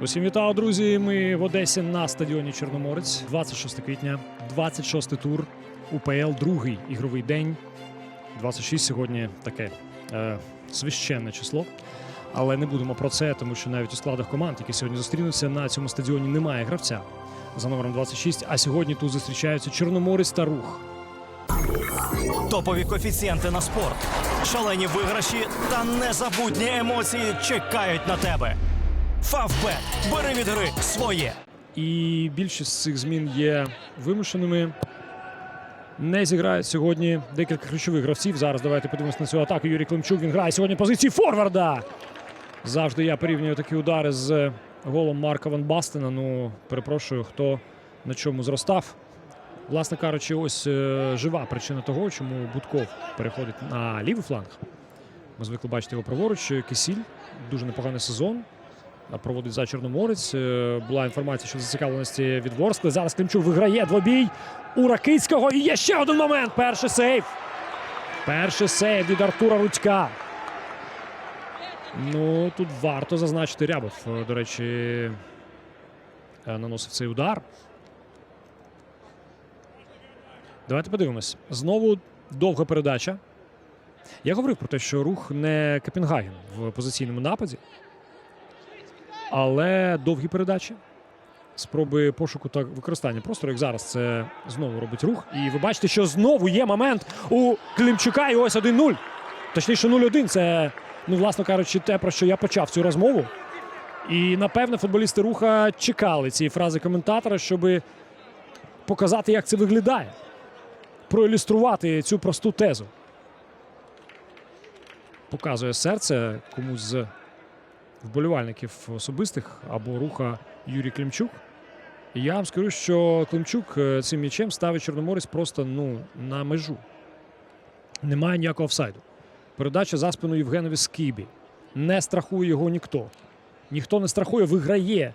Усім вітаю, друзі. Ми в Одесі на стадіоні Чорноморець. 26 квітня, 26 тур УПЛ, другий ігровий день. 26 сьогодні таке е, священне число. Але не будемо про це, тому що навіть у складах команд, які сьогодні зустрінуться, на цьому стадіоні немає гравця за номером 26. А сьогодні тут зустрічаються Чорноморець та рух. Топові коефіцієнти на спорт, шалені виграші та незабутні емоції чекають на тебе. Фавбет. Бери від гри своє. І більшість з цих змін є вимушеними. Не зіграють сьогодні декілька ключових гравців. Зараз давайте подивимося на цю атаку. Юрій Климчук він грає сьогодні позиції форварда. Завжди я порівнюю такі удари з голом Марка Ван Бастена. Ну, перепрошую, хто на чому зростав. Власне кажучи, ось е, жива причина того, чому Будков переходить на лівий фланг. Ми звикли бачити його праворуч. Кисіль дуже непоганий сезон. Проводить за Чорноморець. Е, Була інформація щодо зацікавленості від Ворскли. Зараз Климчук виграє двобій у Ракицького. І є ще один момент. Перший сейв. Перший сейв від Артура Рудька. Ну, тут варто зазначити Рябов. Е, До речі, е, наносив цей удар. Давайте подивимось. Знову довга передача. Я говорив про те, що рух не Копенгаген в позиційному нападі. Але довгі передачі. Спроби пошуку та використання простору, як зараз це знову робить рух. І ви бачите, що знову є момент у Климчука. І ось 1-0. Точніше, 0-1. Це, ну, власно кажучи, те, про що я почав цю розмову. І напевне футболісти руха чекали цієї фрази коментатора, щоб показати, як це виглядає. Проілюструвати цю просту тезу. Показує серце комусь з вболівальників особистих або руха Юрій Климчук. І я вам скажу, що Климчук е, цим м'ячем ставить Чорноморець просто ну, на межу. Немає ніякого офсайду. Передача за спину Євгенові Скібі. Не страхує його ніхто. Ніхто не страхує, виграє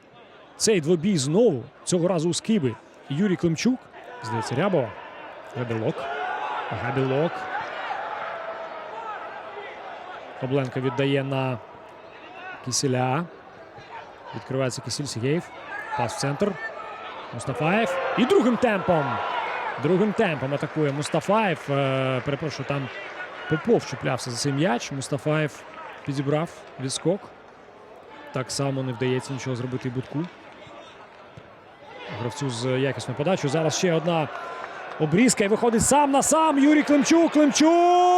цей двобій знову. Цього разу у Скіби. Юрій Климчук. Здається, Рябова. Габілок. Габілок. Обленко віддає на Кісіля. Відкривається Кісіль Сігєєв. Пас в центр. Мустафаєв. І другим темпом. Другим темпом атакує Мустафаєв. Е, перепрошую, там Попов чіплявся за цей м'яч. Мустафаєв підібрав відскок. Так само не вдається нічого зробити і Будку. Гравцю з якісною подачою. Зараз ще одна обрізка і виходить сам на сам. Юрій Климчук. Климчук!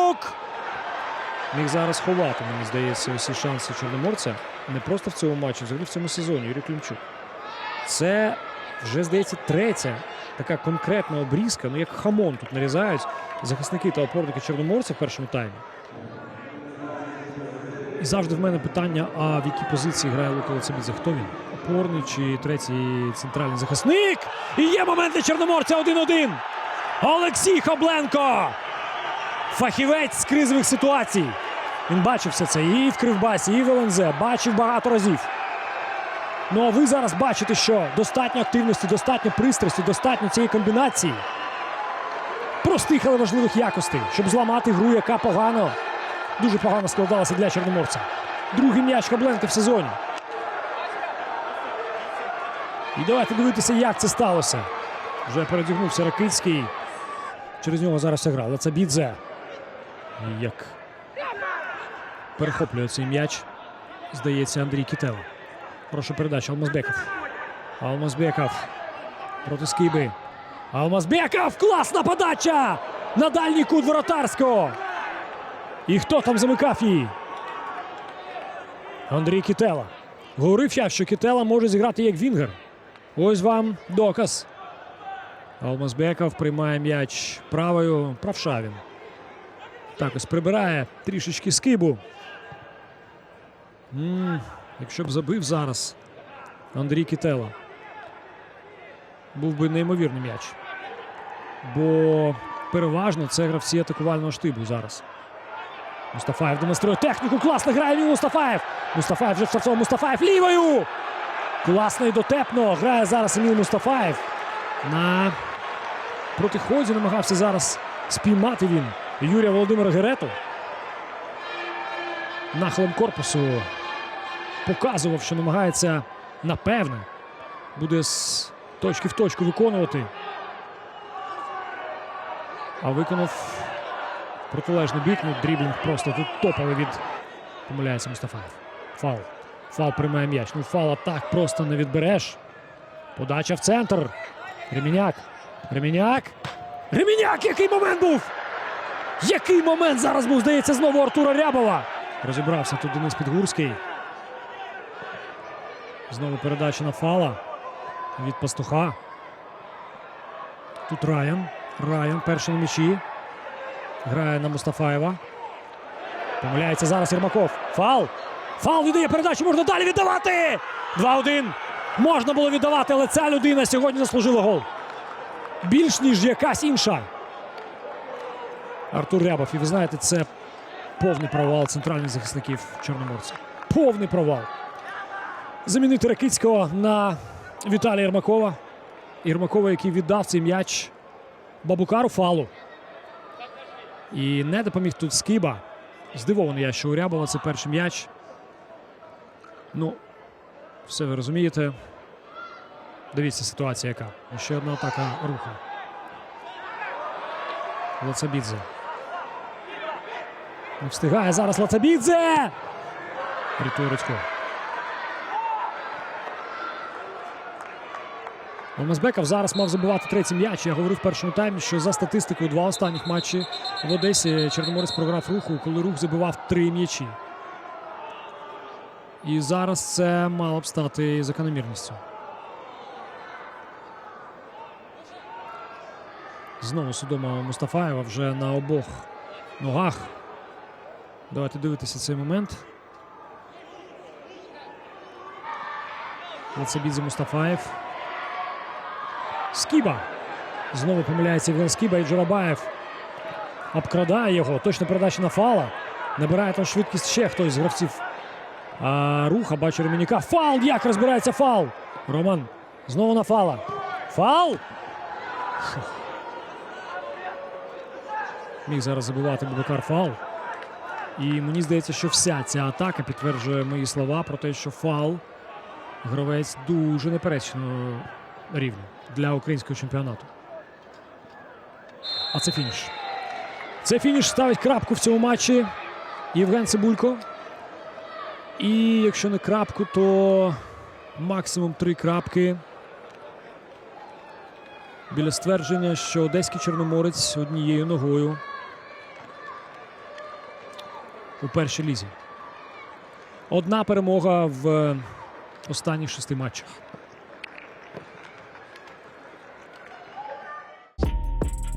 Міг зараз ховати, мені здається, усі шанси Чорноморця. Не просто в цьому матчі, взагалі в цьому сезоні. Юрій Климчук. Це вже, здається, третя така конкретна обрізка. Ну, як хамон тут нарізають захисники та опорники Чорноморця в першому таймі. І завжди в мене питання: а в якій позиції грає Лука Лацебідзе? Хто він? Опорний чи третій центральний захисник? І є момент для Чорноморця 1-1. Олексій Хобленко! Фахівець з кризових ситуацій. Він бачив все це і в Кривбасі, і в ЛНЗ. Бачив багато разів. Ну а ви зараз бачите, що достатньо активності, достатньо пристрасті, достатньо цієї комбінації. Простих, але важливих якостей, щоб зламати гру, яка погано, дуже погано складалася для Чорноморця. Другий м'яч Хабленка в сезоні. І давайте дивитися, як це сталося. Вже передягнувся Ракицький. Через нього зараз вся гра. Лацабідзе. Як перехоплює цей м'яч, здається, Андрій Кітел. Хороша передача. Алмазбеков. Алмазбеков проти Скиби. Алмазбеков! Класна подача! На дальній кут воротарського. І хто там замикав її? Андрій Кітела. Говорив я, що Кітела може зіграти як Вінгер. Ось вам доказ. Алмазбеков приймає м'яч правою. Правша він. Так ось прибирає трішечки скибу. м якщо б забив зараз Андрій Кітела. Був би неймовірний м'яч. Бо переважно це гравці атакувального штибу зараз. Мустафаєв демонструє техніку. Класно грає він Мустафаєв. Мустафаєв вже штрафцов. Мустафаєв лівою. Класно і дотепно. Грає зараз Еміл Мустафаєв. На протиході намагався зараз спіймати він Юрія Володимира Герету. Нахилом корпусу показував, що намагається напевне, буде з точки в точку виконувати. А виконав протилежний бік. Ну, дріблінг просто тут топовий від помиляється Мустафаєв. Фал. Фал приймає м'яч. Ну фала так просто не відбереш. Подача в центр. Реміняк. Реміняк. Реміняк! Який момент був! Який момент зараз був, здається, знову Артура Рябова. Розібрався тут Денис Підгурський. Знову передача на фала від пастуха. Тут Райан. Райан перший на м'ячі. Грає на Мустафаєва. Помиляється зараз Єрмаков. Фал. Фал віддає передачу. Можна далі віддавати. 2-1. Можна було віддавати, але ця людина сьогодні заслужила гол. Більш ніж якась інша. Артур Рябов. І ви знаєте, це повний провал центральних захисників Чорноморця. Повний провал. Замінити Ракицького на Віталія Єрмакова. Єрмакова, який віддав цей м'яч Бабукару фалу. І не допоміг тут Скиба. Здивований я, що у Рябова це перший м'яч. Ну, все ви розумієте. Дивіться ситуація яка. Ще одна атака руха. Лацабідзе. Не встигає зараз Лацабідзе! Рятує Рудько. Зараз мав забивати третій м'яч. Я говорив в першому таймі, що за статистикою два останніх матчі в Одесі Чорноморець програв руху, коли рух забивав три м'ячі. І зараз це мало б стати закономірністю. Знову судома Мустафаєва вже на обох ногах. Давайте дивитися цей момент. Лацебідзе Мустафаєв. Скіба. Знову помиляється Євген Скіба і Джурабаєв обкрадає його. Точно передача на фала. Набирає там швидкість ще хтось з гравців. А руха бачу Ремініка. Фал! Як розбирається фал? Роман. Знову на фала. Фал! Міг зараз забивати Бубакар фал. І мені здається, що вся ця атака підтверджує мої слова про те, що фал гравець дуже неперечно рівня для українського чемпіонату. А це фініш. Це фініш ставить крапку в цьому матчі Євген Цибулько. І якщо не крапку, то максимум три крапки. Біля ствердження, що одеський чорноморець однією ногою у першій лізі. Одна перемога в останніх шести матчах.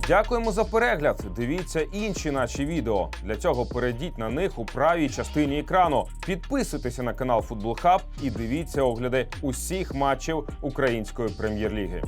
Дякуємо за перегляд. Дивіться інші наші відео. Для цього перейдіть на них у правій частині екрану. Підписуйтеся на канал Футбол Хаб і дивіться огляди усіх матчів української прем'єр-ліги.